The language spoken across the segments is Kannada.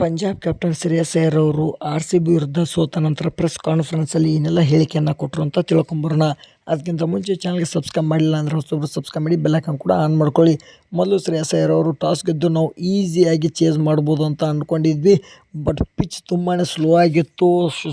ಪಂಜಾಬ್ ಕ್ಯಾಪ್ಟನ್ ಶ್ರೇಯಸ್ ಅಯ್ಯರ್ ಅವರು ಆರ್ ಸಿ ಬಿ ವಿರುದ್ಧ ಸೋತ ನಂತರ ಪ್ರೆಸ್ ಕಾನ್ಫರೆನ್ಸಲ್ಲಿ ಏನೆಲ್ಲ ಹೇಳಿಕೆಯನ್ನು ಕೊಟ್ಟರು ಅಂತ ತಿಳ್ಕೊಂಬರೋಣ. ಅದಕ್ಕಿಂತ ಮುಂಚೆ ಚಾನಲ್ಗೆ ಸಬ್ಸ್ಕ್ರೈಬ್ ಮಾಡಿಲ್ಲ ಅಂದರೆ ಹೊಸೊಬ್ರು ಸಬ್ಸ್ಕ್ರೈಬ್ ಮಾಡಿ ಬೆಲ್ಲೈಕನ್ ಕೂಡ ಆನ್ ಮಾಡ್ಕೊಳ್ಳಿ. ಮೊದಲು ಶ್ರೇಯಸ್ ಅಯ್ಯರ್ ಅವರು ಟಾಸ್ ಗೆದ್ದು ನಾವು ಈಸಿಯಾಗಿ ಚೇಸ್ ಮಾಡ್ಬೋದು ಅಂತ ಅಂದ್ಕೊಂಡಿದ್ವಿ ಬಟ್ ಪಿಚ್ ತುಂಬಾ ಸ್ಲೋ ಆಗಿತ್ತು.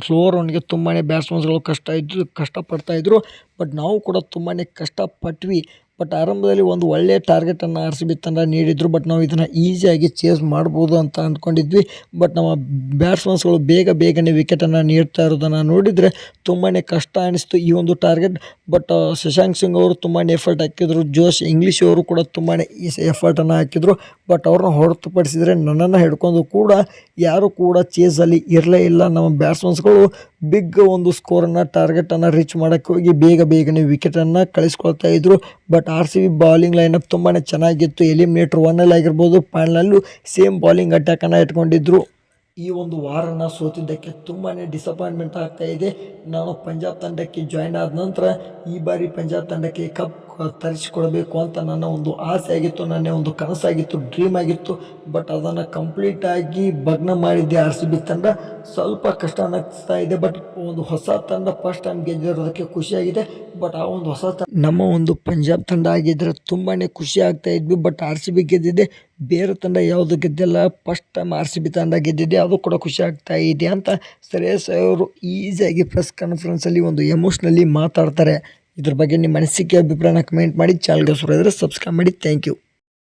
ಸ್ಲೋ ರೌಂಡ್ಗೆ ತುಂಬಾ ಬ್ಯಾಟ್ಸ್ಮನ್ಸ್ಗಳು ಕಷ್ಟ ಇದ್ದು ಕಷ್ಟಪಡ್ತಾಯಿದ್ರು ಬಟ್ ನಾವು ಕೂಡ ತುಂಬಾ ಕಷ್ಟಪಟ್ವಿ. ಬಟ್ ಆರಂಭದಲ್ಲಿ ಒಂದು ಒಳ್ಳೆಯ ಟಾರ್ಗೆಟನ್ನು ಆರ್ ಸಿ ಬಿ ತಂಡ ನೀಡಿದ್ರು. ಬಟ್ ನಾವು ಇದನ್ನು ಈಸಿಯಾಗಿ ಚೇಸ್ ಮಾಡ್ಬೋದು ಅಂತ ಅಂದ್ಕೊಂಡಿದ್ವಿ ಬಟ್ ನಮ್ಮ ಬ್ಯಾಟ್ಸ್ಮನ್ಸ್ಗಳು ಬೇಗ ಬೇಗನೆ ವಿಕೆಟನ್ನು ನೀಡ್ತಾ ಇರೋದನ್ನು ನೋಡಿದರೆ ತುಂಬಾ ಕಷ್ಟ ಅನಿಸ್ತು ಈ ಒಂದು ಟಾರ್ಗೆಟ್ ಬಟ್ ಶಶಾಂಕ್ ಸಿಂಗ್ ಅವರು ತುಂಬಾ ಎಫರ್ಟ್ ಹಾಕಿದ್ರು. ಜೋಶ್ ಇಂಗ್ಲೀಷ್ ಅವರು ಕೂಡ ತುಂಬಾ ಎಫರ್ಟನ್ನು ಹಾಕಿದ್ರು. ಬಟ್ ಅವ್ರನ್ನ ಹೊರತುಪಡಿಸಿದರೆ ನನ್ನನ್ನು ಹಿಡ್ಕೊಂಡು ಕೂಡ ಯಾರು ಕೂಡ ಚೇಸಲ್ಲಿ ಇರಲೇ ಇಲ್ಲ. ನಮ್ಮ ಬ್ಯಾಟ್ಸ್ಮನ್ಸ್ಗಳು ಬಿಗ್ ಒಂದು ಸ್ಕೋರನ್ನು ಟಾರ್ಗೆಟನ್ನು ರೀಚ್ ಮಾಡೋಕ್ಕೆ ಹೋಗಿ ಬೇಗ ಬೇಗನೆ ವಿಕೆಟನ್ನು ಕಳಿಸ್ಕೊಳ್ತಾ ಇದ್ರು. But R C B bowling lineup ತುಂಬಾ ಚೆನ್ನಾಗಿತ್ತು. ಎಲಿಮಿನೇಟ್ರ್ ಒನ್ನಲ್ಲಿ ಆಗಿರ್ಬೋದು ಫೈನಲ್ಲೂ ಸೇಮ್ ಬಾಲಿಂಗ್ ಅಟ್ಯಾಕನ್ನು ಇಟ್ಕೊಂಡಿದ್ರು. ಈ ಒಂದು ವಾರನ ಸೋತಿದ್ದಕ್ಕೆ ತುಂಬಾ ಡಿಸಪಾಯಿಂಟ್ಮೆಂಟ್ ಆಗ್ತಾ ಇದೆ. ನಾನು ಪಂಜಾಬ್ ತಂಡಕ್ಕೆ ಜಾಯ್ನ್ ಆದ ನಂತರ ಈ ಬಾರಿ ಪಂಜಾಬ್ ತಂಡಕ್ಕೆ ಕಪ್ ತರಿಸಿಕೊಡಬೇಕು ಅಂತ ನನ್ನ ಒಂದು ಆಸೆ ಆಗಿತ್ತು, ನನ್ನ ಒಂದು ಕನಸಾಗಿತ್ತು ಡ್ರೀಮ್ ಆಗಿತ್ತು. ಬಟ್ ಅದನ್ನು ಕಂಪ್ಲೀಟಾಗಿ ಭಗ್ನ ಮಾಡಿದ್ದೆ ಆರ್ ಸಿ ಬಿ ತಂಡ. ಸ್ವಲ್ಪ ಕಷ್ಟ ಅನ್ನಿಸ್ತಾ ಇದೆ ಬಟ್ ಒಂದು ಹೊಸ ತಂಡ ಫಸ್ಟ್ ಟೈಮ್ ಗೆದ್ದಿರೋದಕ್ಕೆ ಖುಷಿಯಾಗಿದೆ. ಬಟ್ ಆ ಒಂದು ಹೊಸ ತಂಡ ನಮ್ಮ ಒಂದು ಪಂಜಾಬ್ ತಂಡ ಆಗಿದ್ದರೆ ತುಂಬಾ ಖುಷಿ ಆಗ್ತಾ ಇದ್ವಿ. ಬಟ್ ಆರ್ ಸಿ ಬಿ ಗೆದ್ದಿದೆ ಬೇರೆ ತಂಡ ಯಾವುದು ಗೆದ್ದಿಲ್ಲ. First time R C B ತಂಡ ಗೆದ್ದಿದೆ ಅದು ಕೂಡ ಖುಷಿ ಆಗ್ತಾ ಇದೆ ಅಂತ ಶ್ರೇಯಸ್ ಅವರು ಈಸಿಯಾಗಿ ಪ್ರೆಸ್ ಕಾನ್ಫರೆನ್ಸಲ್ಲಿ ಒಂದು ಎಮೋಷ್ನಲ್ಲಿ ಮಾತಾಡ್ತಾರೆ. ಇದ್ರ ಬಗ್ಗೆ ನಿಮ್ಮ ಅನಿಸಿಕೆ ಅಭಿಪ್ರಾಯನ ಕಮೆಂಟ್ ಮಾಡಿ ಚಾನಲ್ಗೆ ಸುರಿದ್ರೆ ಸಬ್ಸ್ಕ್ರೈಬ್ ಮಾಡಿ. Thank you